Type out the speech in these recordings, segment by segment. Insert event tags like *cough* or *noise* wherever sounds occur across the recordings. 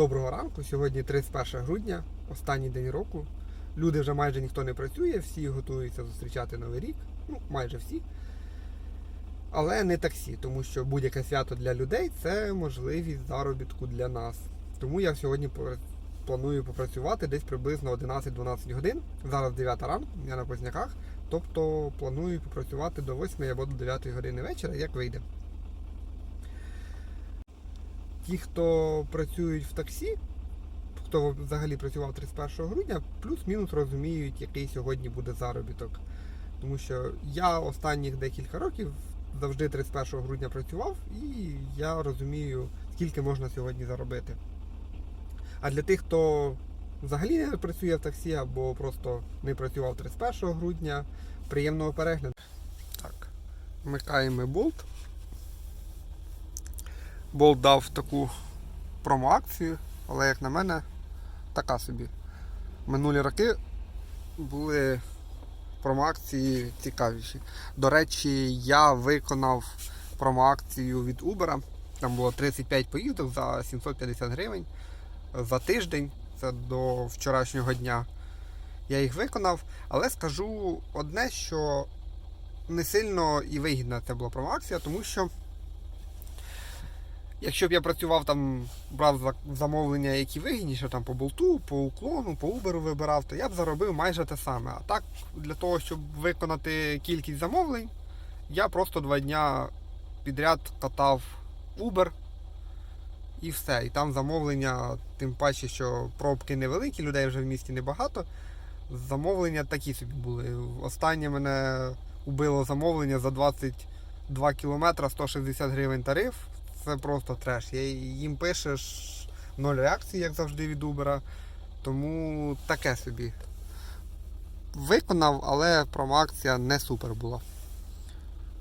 Доброго ранку. Сьогодні 31 грудня, останній день року. Люди вже майже ніхто не працює, всі готуються зустрічати Новий рік. Ну, майже всі. Але не таксі, тому що будь-яке свято для людей це можливість заробітку для нас. Тому я сьогодні планую попрацювати десь приблизно 11-12 годин. Зараз 9 ранку, я на Позняках. Тобто планую попрацювати до 8 або до 9 години вечора, як вийде. Ті, хто працюють в таксі, хто взагалі працював 31 грудня, плюс-мінус розуміють, який сьогодні буде заробіток. Тому що я останніх декілька років завжди 31 грудня працював, і я розумію, скільки можна сьогодні заробити. А для тих, хто взагалі не працює в таксі або просто не працював 31 грудня, приємного перегляду. Так, вмикаємо болт. Болт дав таку промо-акцію, але як на мене, така собі. Минулі роки були промо-акції цікавіші. До речі, я виконав промо-акцію від Uber. Там було 35 поїздок за 750 гривень за тиждень, це до вчорашнього дня. Я їх виконав, але скажу одне, що не сильно і вигідна це була промо-акція, тому що Якщо б я працював там, брав замовлення, які вигідніше, там по болту, по уклону, по Uber вибирав, то я б заробив майже те саме. А так, для того, щоб виконати кількість замовлень, я просто два дня підряд катав Uber і все. І там замовлення, тим паче, що пробки невеликі, людей вже в місті небагато. Замовлення такі собі були. Останнє мене убило замовлення за 22 кілометра 160 гривень тариф це просто треш. Я їм пишеш ноль реакції, як завжди від Uber. Тому таке собі. Виконав, але промоакція не супер була.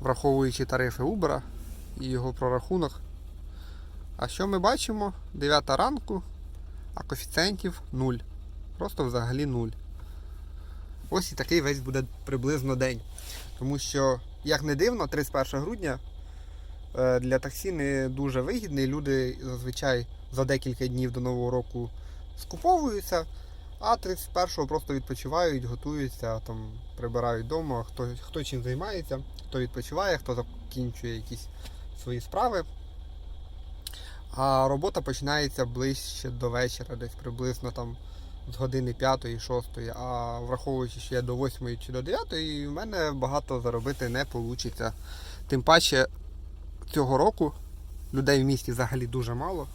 Враховуючи тарифи Uber і його прорахунок. А що ми бачимо? 9 ранку, а коефіцієнтів 0. Просто взагалі 0. Ось і такий весь буде приблизно день. Тому що, як не дивно, 31 грудня для таксі не дуже вигідний. Люди зазвичай за декілька днів до Нового року скуповуються, а 31-го просто відпочивають, готуються, там, прибирають вдома, хто, хто чим займається, хто відпочиває, хто закінчує якісь свої справи. А робота починається ближче до вечора, десь приблизно там з години 5-6, а враховуючи, що я до 8 чи до 9, в мене багато заробити не вийде. Тим паче цього року людей в місті взагалі дуже мало.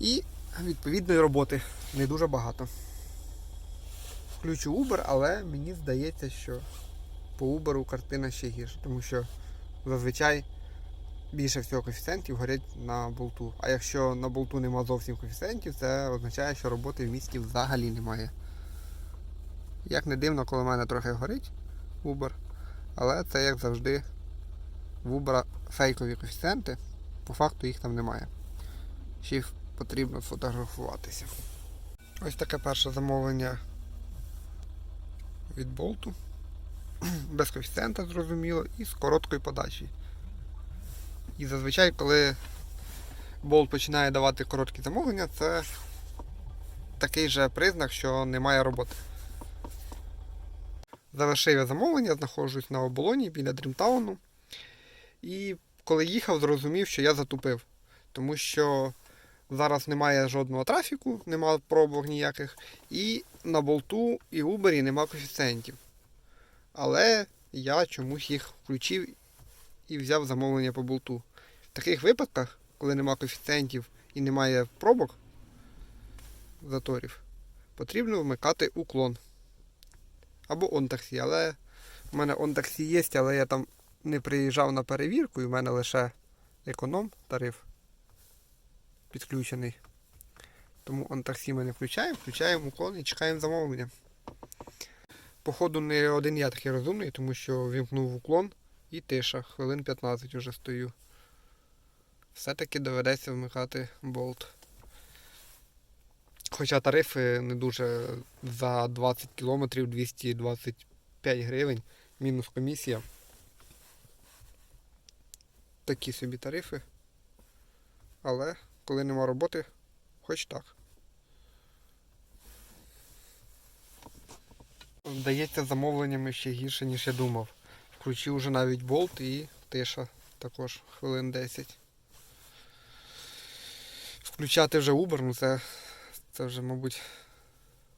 І відповідної роботи не дуже багато. Включу Uber, але мені здається, що по Uber картина ще гірша, тому що зазвичай більше всього коефіцієнтів горять на болту. А якщо на болту нема зовсім коефіцієнтів, це означає, що роботи в місті взагалі немає. Як не дивно, коли в мене трохи горить Uber, але це як завжди в Uber фейкові коефіцієнти, по факту їх там немає. Ще й потрібно сфотографуватися. Ось таке перше замовлення від болту. *clears throat* Без коефіцієнта, зрозуміло, і з короткою подачею. І зазвичай, коли болт починає давати короткі замовлення, це такий же признак, що немає роботи. Завершив я замовлення, знаходжусь на оболоні біля Дрімтауну. І коли їхав, зрозумів, що я затупив. Тому що зараз немає жодного трафіку, немає пробок ніяких. І на болту і Uber нема коефіцієнтів. Але я чомусь їх включив і взяв замовлення по болту. В таких випадках, коли немає коефіцієнтів і немає пробок заторів, потрібно вмикати уклон. Або он-таксі. Але в мене он-таксі є, але я там не приїжджав на перевірку, і в мене лише економ тариф підключений. Тому он-таксі ми не включаємо, включаємо уклон і чекаємо замовлення. Походу, не один я такий розумний, тому що вімкнув уклон і тиша. Хвилин 15 уже стою. Все-таки доведеться вмикати болт. Хоча тарифи не дуже за 20 кілометрів 225 гривень, мінус комісія. Такі собі тарифи. але коли нема роботи, хоч так. Здається, замовленнями ще гірше, ніж я думав. Включив уже навіть болт і тиша також хвилин 10. Включати вже Uber, ну це, це вже, мабуть,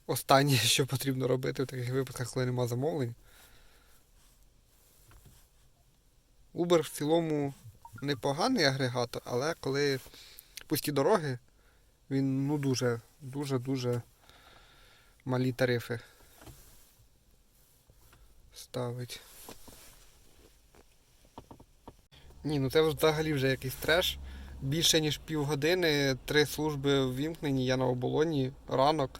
останнє, *laughs* що потрібно робити в таких випадках, коли нема замовлень. Uber в цілому непоганий агрегатор, але коли пусті дороги, він ну дуже, дуже, дуже малі тарифи ставить. Ні, ну це взагалі вже якийсь треш. Більше ніж півгодини, три служби ввімкнені, я на оболоні, ранок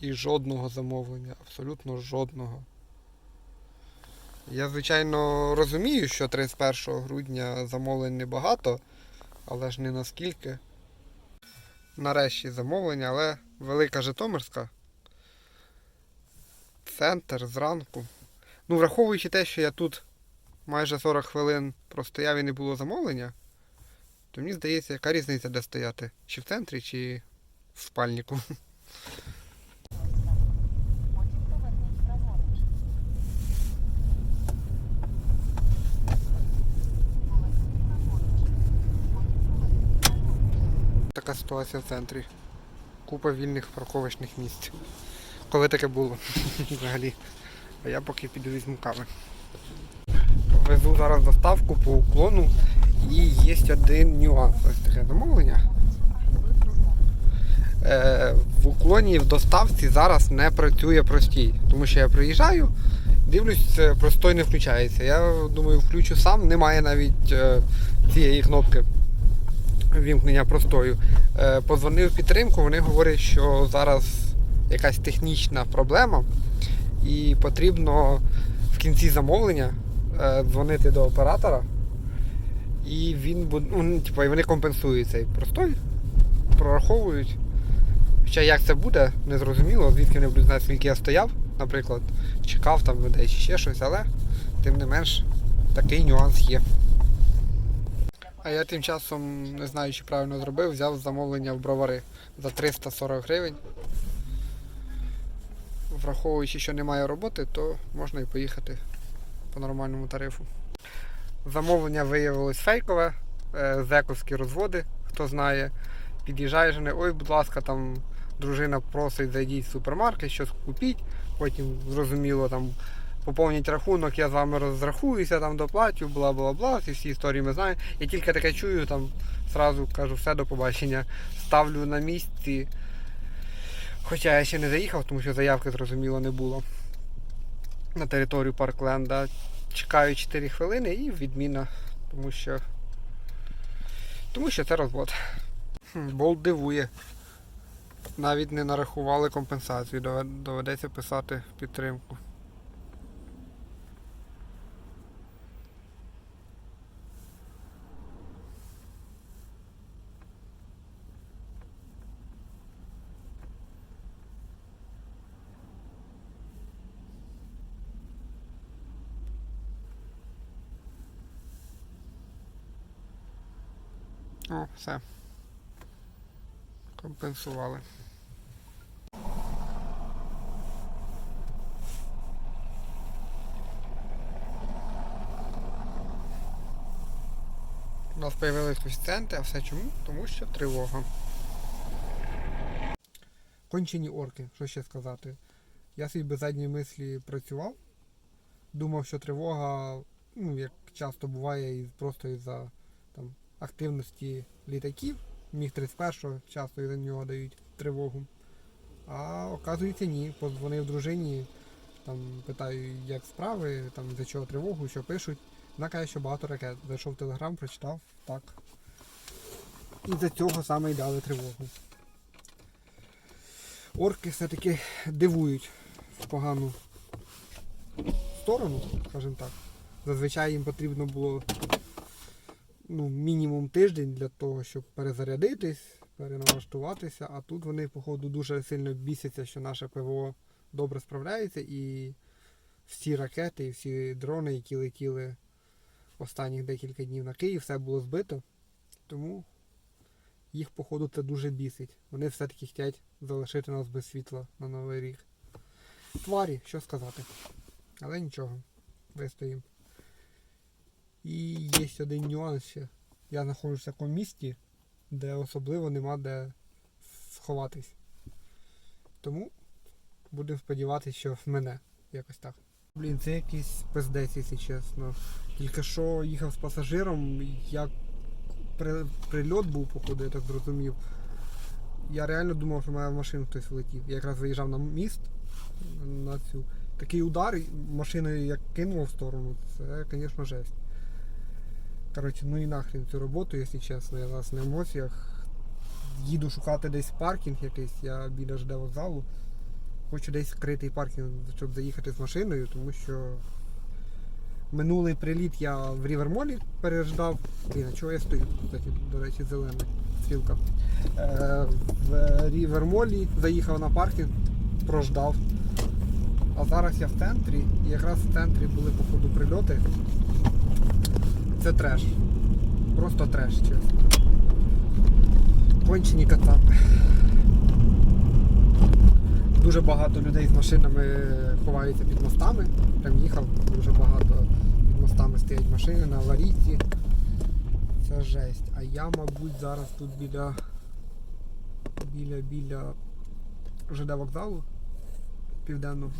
і жодного замовлення, абсолютно жодного. Я, звичайно, розумію, що 31 грудня замовлень небагато, але ж не наскільки. Нарешті замовлення, але велика Житомирська. Центр зранку. Ну, враховуючи те, що я тут майже 40 хвилин простояв і не було замовлення, то мені здається, яка різниця де стояти? Чи в центрі, чи в спальнику. Така ситуація в центрі. Купа вільних парковочних місць. Коли таке було *laughs* взагалі. А я поки піду візьму кави. Везу зараз доставку по уклону і є один нюанс. Ось таке замовлення. Е, в уклоні в доставці зараз не працює простій. Тому що я приїжджаю, дивлюсь, простой не включається. Я думаю, включу сам, немає навіть е, цієї кнопки вімкнення простою. Е, Позвонив в підтримку, вони говорять, що зараз якась технічна проблема і потрібно в кінці замовлення дзвонити до оператора. І він ну, типу, вони компенсують цей простой, прораховують. Хоча як це буде, не зрозуміло, звідки вони будуть знати, скільки я стояв, наприклад, чекав там чи ще щось, але тим не менш такий нюанс є. А я тим часом, не знаю, чи правильно зробив, взяв замовлення в бровари за 340 гривень. Враховуючи, що немає роботи, то можна і поїхати по нормальному тарифу. Замовлення виявилось фейкове, е, зековські розводи, хто знає. Під'їжджає жени, ой, будь ласка, там дружина просить, зайдіть в супермаркет, щось купіть, потім зрозуміло там поповніть рахунок, я з вами розрахуюся, там доплатю, бла бла бла, ці всі історії ми знаємо. Я тільки таке чую, там зразу кажу, все до побачення. Ставлю на місці. Хоча я ще не заїхав, тому що заявки зрозуміло не було на територію Паркленда. Чекаю 4 хвилини і відміна, тому що. Тому що це розвод. Болт дивує. Навіть не нарахували компенсацію, доведеться писати підтримку. О, все. Компенсували. У нас з'явились коефіцієнти, а все чому? Тому що тривога. Кончені орки, що ще сказати. Я собі без задньої мислі працював. Думав, що тривога, ну, як часто буває, із- просто із-за активності літаків. Міг 31-го часто із-за нього дають тривогу. А оказується ні. Подзвонив дружині, там питаю, як справи, там за чого тривогу, що пишуть. Вона каже, що багато ракет. Зайшов в телеграм, прочитав, так. І за цього саме й дали тривогу. Орки все-таки дивують в погану сторону, скажімо так. Зазвичай їм потрібно було ну, мінімум тиждень для того, щоб перезарядитись, переналаштуватися, а тут вони, походу, дуже сильно бісяться, що наше ПВО добре справляється і всі ракети і всі дрони, які летіли останніх декілька днів на Київ, все було збито. Тому їх, походу, це дуже бісить. Вони все-таки хочуть залишити нас без світла на Новий рік. Тварі, що сказати. Але нічого, вистоїмо. І є один нюанс ще. Я знаходжусь в такому місті, де особливо нема де сховатись. Тому будемо сподіватися, що в мене якось так. Блін, це якийсь пиздець, якщо чесно. Тільки що їхав з пасажиром, як при, прильот був, походу, я так зрозумів. Я реально думав, що в мене в машину хтось влетів. Я якраз виїжджав на міст на цю. Такий удар, машиною як кинуло в сторону, це, звісно, жесть. Коротше, ну і нахрен цю роботу, якщо чесно, я зараз на емоціях. Їду шукати десь паркінг якийсь, я біля ЖД вокзалу. Хочу десь скритий паркінг, щоб заїхати з машиною, тому що минулий приліт я в Рівермолі переждав. Блін, а чого я стою? Кстати, до речі, зелена стрілка. Е, в Рівермолі заїхав на паркінг, прождав. А зараз я в центрі, і якраз в центрі були походу прильоти. Це треш. Просто треш, чесно. Кончені кацапи. Дуже багато людей з машинами ховаються під мостами. Прям їхав, дуже багато під мостами стоять машини на аварійці. Це жесть. А я, мабуть, зараз тут біля біля біля ЖД вокзалу південного.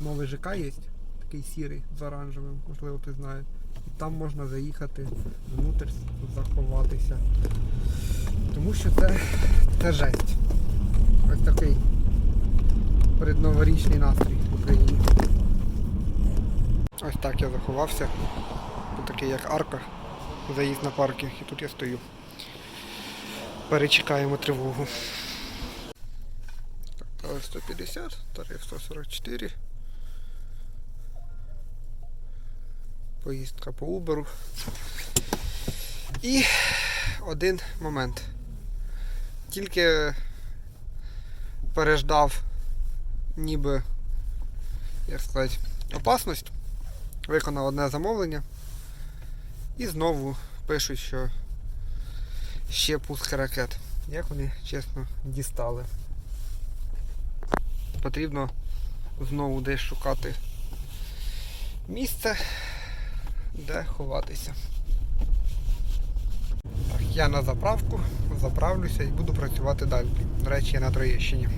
Новий ЖК є, такий сірий з оранжевим, можливо, ти знаєш. Там можна заїхати внутрь, заховатися. Тому що це, це жесть. Ось такий передноворічний настрій в Україні. Ось так я заховався. Тут такий як арка, заїзд на паркінг, і тут я стою. Перечекаємо тривогу. Так, 150, тариф 144. Поїздка по Uber. І один момент. Тільки переждав ніби, як сказати, опасність. Виконав одне замовлення. І знову пишуть, що ще пуск ракет. Як вони, чесно, дістали. Потрібно знову десь шукати місце, де ховатися. Так, я на заправку, заправлюся і буду працювати далі. До речі, я на Троєщині.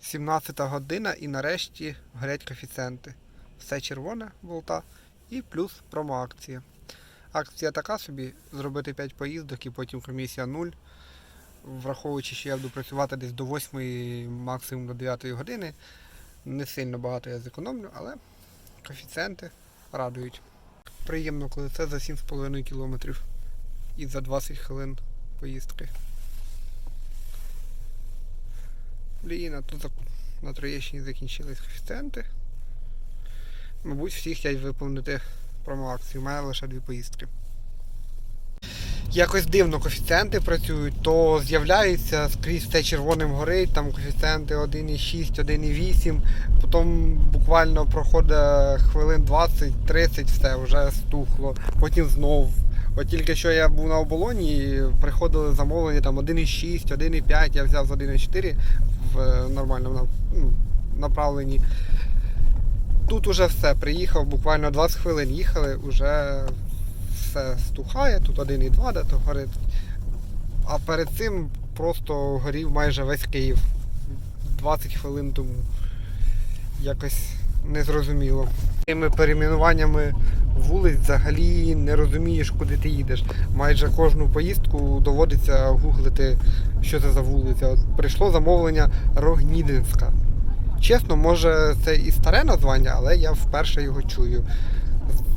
17 година і нарешті горять коефіцієнти. Все червоне болта і плюс промоакція. Акція така собі зробити 5 поїздок і потім комісія 0. Враховуючи, що я буду працювати десь до 8, максимум до 9 години. Не сильно багато я зекономлю, але коефіцієнти радують. Приємно, коли це за 7,5 км і за 20 хвилин поїздки. Блін, тут на Троєщині закінчились коефіцієнти. Мабуть, всі хочуть виповнити промоакцію. У мене лише дві поїздки. Якось дивно коефіцієнти працюють, то з'являється скрізь все червоним горить, там коефіцієнти 1,6, 1,8, потім буквально проходить хвилин 20-30, все, вже стухло, потім знов. От тільки що я був на оболоні, приходили замовлення там 1,6, 1,5, я взяв з 1,4 в е, нормальному ну, направленні. Тут уже все, приїхав, буквально 20 хвилин їхали, вже все стухає, тут 1,2 де то горить. А перед цим просто горів майже весь Київ 20 хвилин тому. Якось незрозуміло. Тими перейменуваннями вулиць взагалі не розумієш, куди ти їдеш. Майже кожну поїздку доводиться гуглити, що це за вулиця. От прийшло замовлення Рогнідинська. Чесно, може це і старе названня, але я вперше його чую.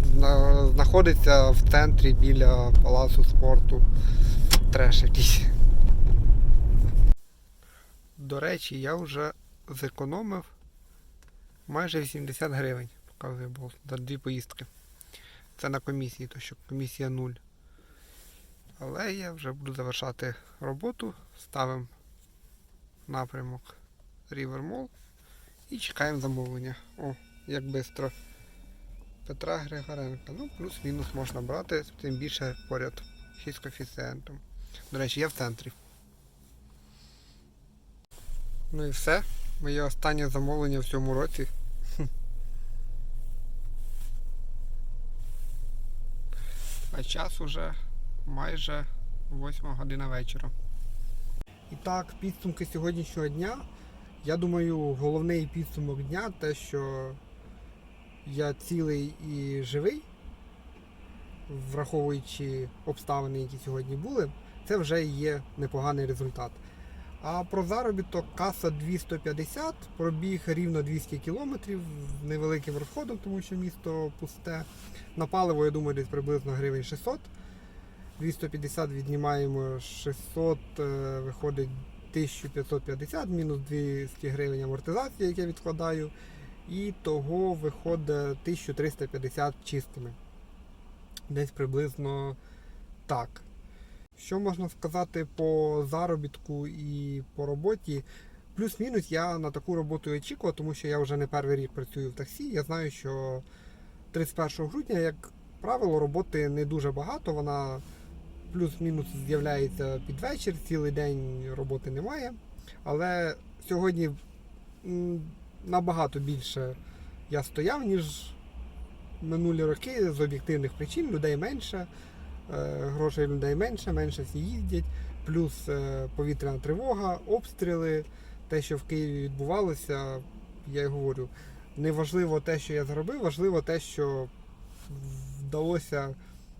Зна- Знаходиться в центрі біля палацу спорту. Треш якийсь. До речі, я вже зекономив майже 80 гривень, показує болт, за дві поїздки. Це на комісії, то що комісія 0. Але я вже буду завершати роботу, ставимо напрямок River Mall і чекаємо замовлення. О, як швидко Петра Григоренка. Ну, плюс-мінус можна брати, тим більше поряд 6 коефіцієнтом. До речі, я в центрі. Ну і все. Моє останнє замовлення в цьому році. А час уже майже 8 година вечора. І так, підсумки сьогоднішнього дня. Я думаю, головний підсумок дня те, що я цілий і живий, враховуючи обставини, які сьогодні були, це вже є непоганий результат. А про заробіток каса 250, пробіг рівно 200 кілометрів з невеликим розходом, тому що місто пусте. На паливо, я думаю, десь приблизно гривень 600. 250 віднімаємо 600, е, виходить 1550, мінус 200 гривень амортизації, яку я відкладаю. І того виходить 1350 чистими. Десь приблизно так. Що можна сказати по заробітку і по роботі? Плюс-мінус я на таку роботу і очікував, тому що я вже не перший рік працюю в таксі. Я знаю, що 31 грудня, як правило, роботи не дуже багато. Вона плюс-мінус з'являється під вечір, цілий день роботи немає. Але сьогодні набагато більше я стояв, ніж минулі роки з об'єктивних причин. Людей менше, е, грошей людей менше, менше всі їздять, плюс е, повітряна тривога, обстріли, те, що в Києві відбувалося, я й говорю, не важливо те, що я зробив, важливо те, що вдалося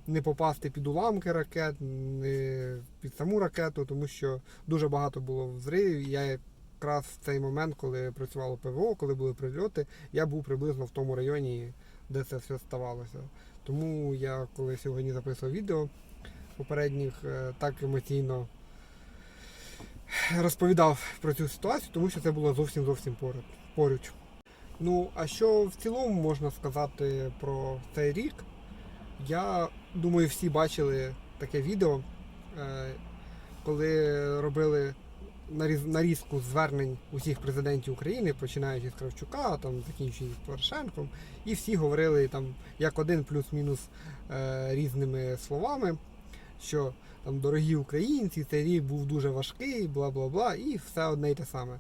не попасти під уламки ракет, не під саму ракету, тому що дуже багато було взривів. Я якраз в цей момент, коли працювало ПВО, коли були прильоти, я був приблизно в тому районі, де це все ставалося. Тому я, коли сьогодні записував відео попередніх, е, так емоційно розповідав про цю ситуацію, тому що це було зовсім зовсім поруч. Ну, а що в цілому можна сказати про цей рік? Я думаю, всі бачили таке відео, е, коли робили нарізку звернень усіх президентів України, починаючи з Кравчука, там закінчуючи Порошенком, і всі говорили там як один плюс-мінус е, різними словами, що там дорогі українці, цей рік був дуже важкий, бла бла бла, і все одне й те саме.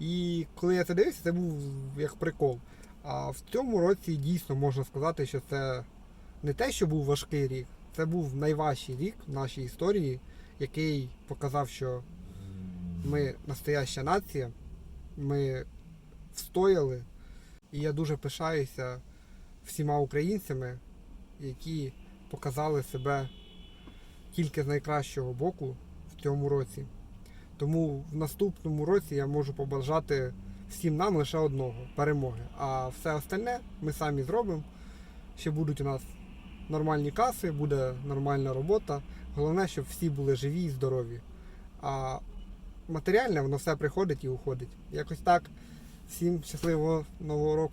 І коли я це дивився, це був як прикол. А в цьому році дійсно можна сказати, що це не те, що був важкий рік, це був найважчий рік в нашій історії, який показав, що ми настояща нація, ми встояли, і я дуже пишаюся всіма українцями, які показали себе тільки з найкращого боку в цьому році. Тому в наступному році я можу побажати всім нам лише одного перемоги. А все остальне ми самі зробимо. Ще будуть у нас нормальні каси, буде нормальна робота. Головне, щоб всі були живі і здорові. А матеріальне воно все приходить і уходить. Якось так. Всім щасливого нового року.